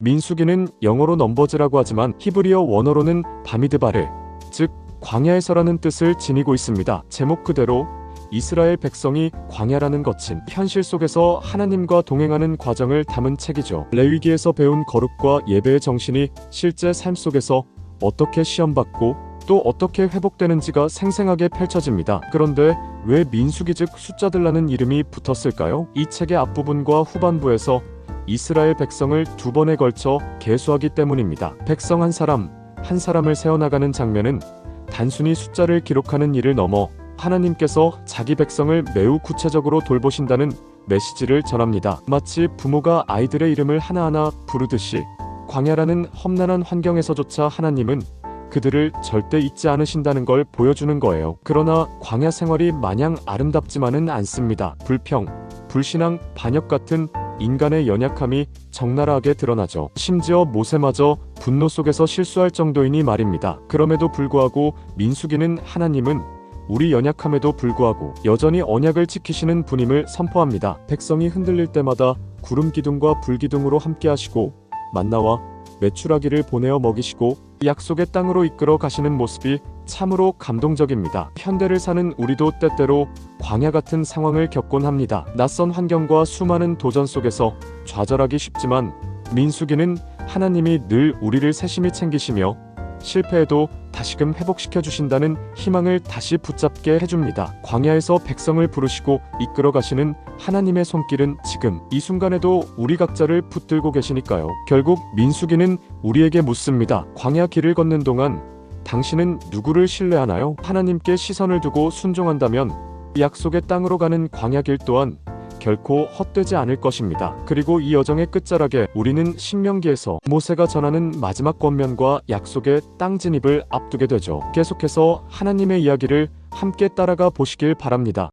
민수기는 영어로 넘버즈라고 하지만 히브리어 원어로는 바미드바르, 즉 광야에서라는 뜻을 지니고 있습니다. 제목 그대로 이스라엘 백성이 광야라는 거친 현실 속에서 하나님과 동행하는 과정을 담은 책이죠. 레위기에서 배운 거룩과 예배의 정신이 실제 삶 속에서 어떻게 시험받고 또 어떻게 회복되는지가 생생하게 펼쳐집니다. 그런데 왜 민수기 즉 숫자들라는 이름이 붙었을까요? 이 책의 앞부분과 후반부에서 이스라엘 백성을 두 번에 걸쳐 계수하기 때문입니다. 백성 한 사람, 한 사람을 세워나가는 장면은 단순히 숫자를 기록하는 일을 넘어 하나님께서 자기 백성을 매우 구체적으로 돌보신다는 메시지를 전합니다. 마치 부모가 아이들의 이름을 하나하나 부르듯이 광야라는 험난한 환경에서조차 하나님은 그들을 절대 잊지 않으신다는 걸 보여주는 거예요. 그러나 광야 생활이 마냥 아름답지만은 않습니다. 불평, 불신앙, 반역 같은 인간의 연약함이 적나라하게 드러나죠. 심지어 모세마저 분노 속에서 실수할 정도이니 말입니다. 그럼에도 불구하고 민수기는 하나님은 우리 연약함에도 불구하고 여전히 언약을 지키시는 분임을 선포합니다. 백성이 흔들릴 때마다 구름 기둥과 불 기둥으로 함께 하시고 만나와 메추라기를 보내어 먹이시고 약속의 땅으로 이끌어 가시는 모습이 참으로 감동적입니다. 현대를 사는 우리도 때때로 광야 같은 상황을 겪곤 합니다. 낯선 환경과 수많은 도전 속에서 좌절하기 쉽지만 민수기는 하나님이 늘 우리를 세심히 챙기시며 실패해도 다시금 회복시켜 주신다는 희망을 다시 붙잡게 해줍니다. 광야에서 백성을 부르시고 이끌어 가시는 하나님의 손길은 지금 이 순간에도 우리 각자를 붙들고 계시니까요. 결국 민수기는 우리에게 묻습니다. 광야 길을 걷는 동안 당신은 누구를 신뢰하나요? 하나님께 시선을 두고 순종한다면 약속의 땅으로 가는 광야길 또한 결코 헛되지 않을 것입니다. 그리고 이 여정의 끝자락에 우리는 신명기에서 모세가 전하는 마지막 권면과 약속의 땅 진입을 앞두게 되죠. 계속해서 하나님의 이야기를 함께 따라가 보시길 바랍니다.